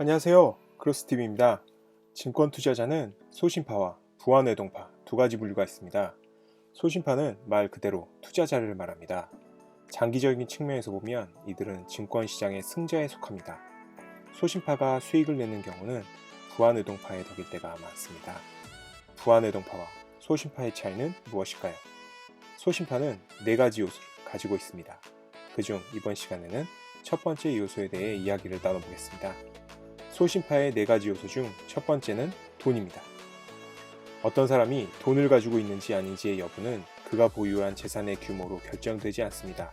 안녕하세요. 크로스TV입니다. 증권 투자자는 소신파와 부안외동파 두 가지 분류가 있습니다. 소신파는 말 그대로 투자자를 말합니다. 장기적인 측면에서 보면 이들은 증권 시장의 승자에 속합니다. 소신파가 수익을 내는 경우는 부안외동파의 덕일 때가 많습니다. 부안외동파와 소신파의 차이는 무엇일까요? 소신파는 네 가지 요소를 가지고 있습니다. 그중 이번 시간에는 첫 번째 요소에 대해 이야기를 나눠보겠습니다. 소신파의 네 가지 요소 중 첫 번째는 돈입니다. 어떤 사람이 돈을 가지고 있는지 아닌지의 여부는 그가 보유한 재산의 규모로 결정되지 않습니다.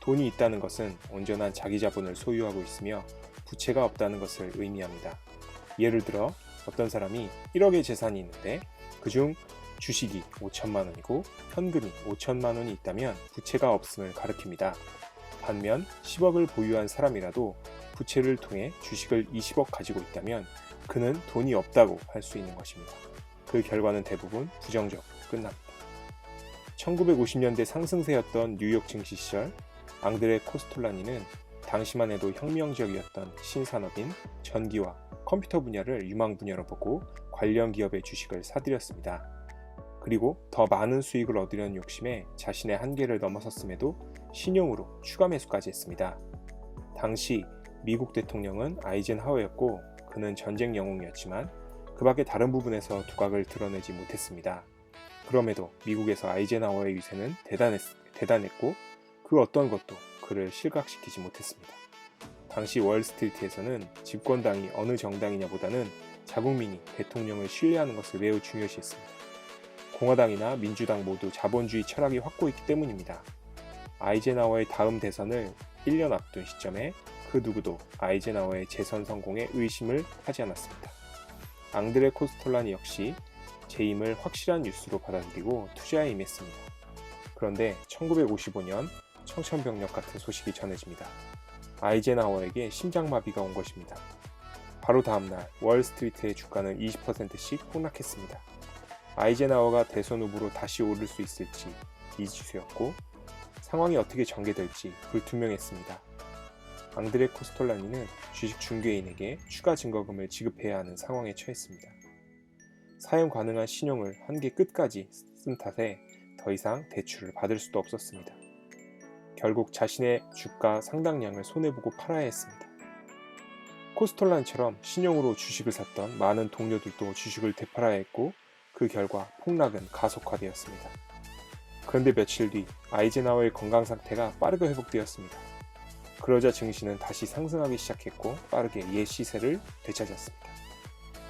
돈이 있다는 것은 온전한 자기 자본을 소유하고 있으며 부채가 없다는 것을 의미합니다. 예를 들어 어떤 사람이 1억의 재산이 있는데 그중 주식이 5천만 원이고 현금이 5천만 원이 있다면 부채가 없음을 가리킵니다. 반면 10억을 보유한 사람이라도 부채를 통해 주식을 20억 가지고 있다면 그는 돈이 없다고 할 수 있는 것입니다. 그 결과는 대부분 부정적으로 끝납니다. 1950년대 상승세였던 뉴욕 증시 시절 앙드레 코스톨라니는 당시만 해도 혁명적이었던 신산업인 전기와 컴퓨터 분야를 유망 분야로 보고 관련 기업의 주식을 사들였습니다. 그리고 더 많은 수익을 얻으려는 욕심에 자신의 한계를 넘어섰음에도 신용으로 추가 매수까지 했습니다. 당시 미국 대통령은 아이젠하워였고 그는 전쟁 영웅이었지만 그 밖의 다른 부분에서 두각을 드러내지 못했습니다. 그럼에도 미국에서 아이젠하워의 위세는 대단했, 대단했고 그 어떤 것도 그를 실각시키지 못했습니다. 당시 월스트리트에서는 집권당이 어느 정당이냐보다는 자국민이 대통령을 신뢰하는 것을 매우 중요시했습니다. 공화당이나 민주당 모두 자본주의 철학이 확고했기 때문입니다. 아이젠하워의 다음 대선을 1년 앞둔 시점에 그 누구도 아이젠하워의 재선 성공에 의심을 하지 않았습니다. 앙드레 코스톨라니 역시 재임을 확실한 뉴스로 받아들이고 투자에 임했습니다. 그런데 1955년 청천벽력 같은 소식이 전해집니다. 아이젠하워에게 심장마비가 온 것입니다. 바로 다음날 월스트리트의 주가는 20%씩 폭락했습니다. 아이젠하워가 대선 후보로 다시 오를 수 있을지 미지수였고 상황이 어떻게 전개될지 불투명했습니다. 앙드레 코스톨라니는 주식 중개인에게 추가 증거금을 지급해야 하는 상황에 처했습니다. 사용 가능한 신용을 한계 끝까지 쓴 탓에 더 이상 대출을 받을 수도 없었습니다. 결국 자신의 주가 상당량을 손해보고 팔아야 했습니다. 코스톨란처럼 신용으로 주식을 샀던 많은 동료들도 주식을 되팔아야 했고 그 결과 폭락은 가속화되었습니다. 그런데 며칠 뒤 아이젠하워의 건강 상태가 빠르게 회복되었습니다. 그러자 증시는 다시 상승하기 시작했고 빠르게 옛 시세를 되찾았습니다.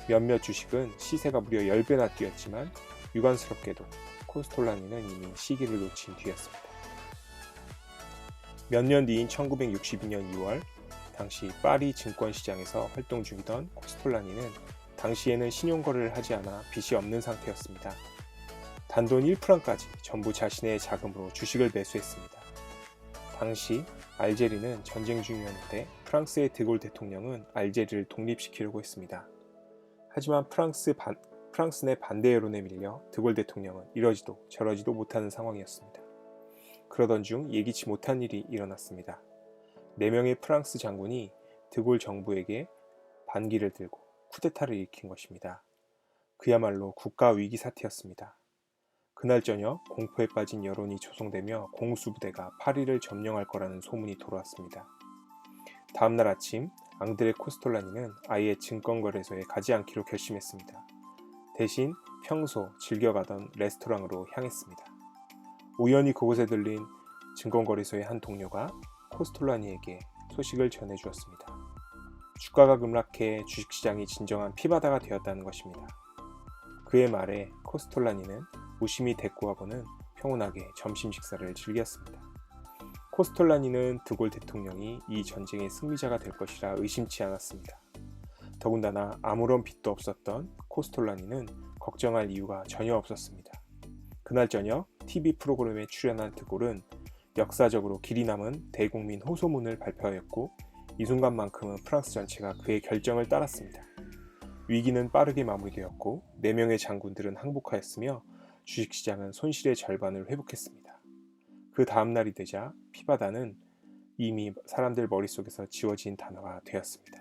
몇몇 주식은 시세가 무려 10배나 뛰었지만 유관스럽게도 코스톨라니는 이미 시기를 놓친 뒤였습니다. 몇 년 뒤인 1962년 2월 당시 파리 증권시장에서 활동 중이던 코스톨라니는 당시에는 신용거래를 하지 않아 빚이 없는 상태였습니다. 단돈 1프랑까지 전부 자신의 자금으로 주식을 매수했습니다. 당시 알제리는 전쟁 중이었는데 프랑스의 드골 대통령은 알제리를 독립시키려고 했습니다. 하지만 프랑스 반, 프랑스 내 반대 여론에 밀려 드골 대통령은 이러지도 저러지도 못하는 상황이었습니다. 그러던 중 예기치 못한 일이 일어났습니다. 4명의 프랑스 장군이 드골 정부에게 반기를 들고 쿠데타를 일으킨 것입니다. 그야말로 국가 위기 사태였습니다. 그날 저녁 공포에 빠진 여론이 조성되며 공수부대가 파리를 점령할 거라는 소문이 돌아왔습니다. 다음날 아침 앙드레 코스톨라니는 아예 증권거래소에 가지 않기로 결심했습니다. 대신 평소 즐겨가던 레스토랑으로 향했습니다. 우연히 그곳에 들린 증권거래소의 한 동료가 코스톨라니에게 소식을 전해주었습니다. 주가가 급락해 주식시장이 진정한 피바다가 되었다는 것입니다. 그의 말에 코스톨라니는 무심히 대꾸하고는 평온하게 점심 식사를 즐겼습니다. 코스톨라니는 드골 대통령이 이 전쟁의 승리자가 될 것이라 의심치 않았습니다. 더군다나 아무런 빚도 없었던 코스톨라니는 걱정할 이유가 전혀 없었습니다. 그날 저녁 TV 프로그램에 출연한 드골은 역사적으로 길이 남은 대국민 호소문을 발표하였고 이 순간만큼은 프랑스 전체가 그의 결정을 따랐습니다. 위기는 빠르게 마무리되었고 4명의 장군들은 항복하였으며 주식시장은 손실의 절반을 회복했습니다. 그 다음 날이 되자 피바다는 이미 사람들 머릿속에서 지워진 단어가 되었습니다.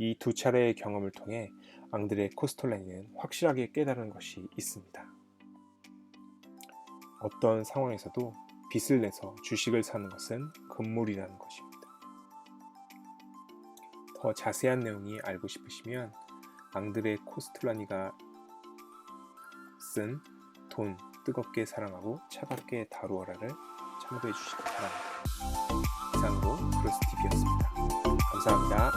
이 두 차례의 경험을 통해 앙드레 코스톨라니는 확실하게 깨달은 것이 있습니다. 어떤 상황에서도 빚을 내서 주식을 사는 것은 금물이라는 것입니다. 더 자세한 내용이 알고 싶으시면 앙드레 코스톨라니가 쓴 돈 뜨겁게 사랑하고 차갑게 다루어라를 참고해 주시기 바랍니다. 이상으로 브로스TV였습니다. 감사합니다.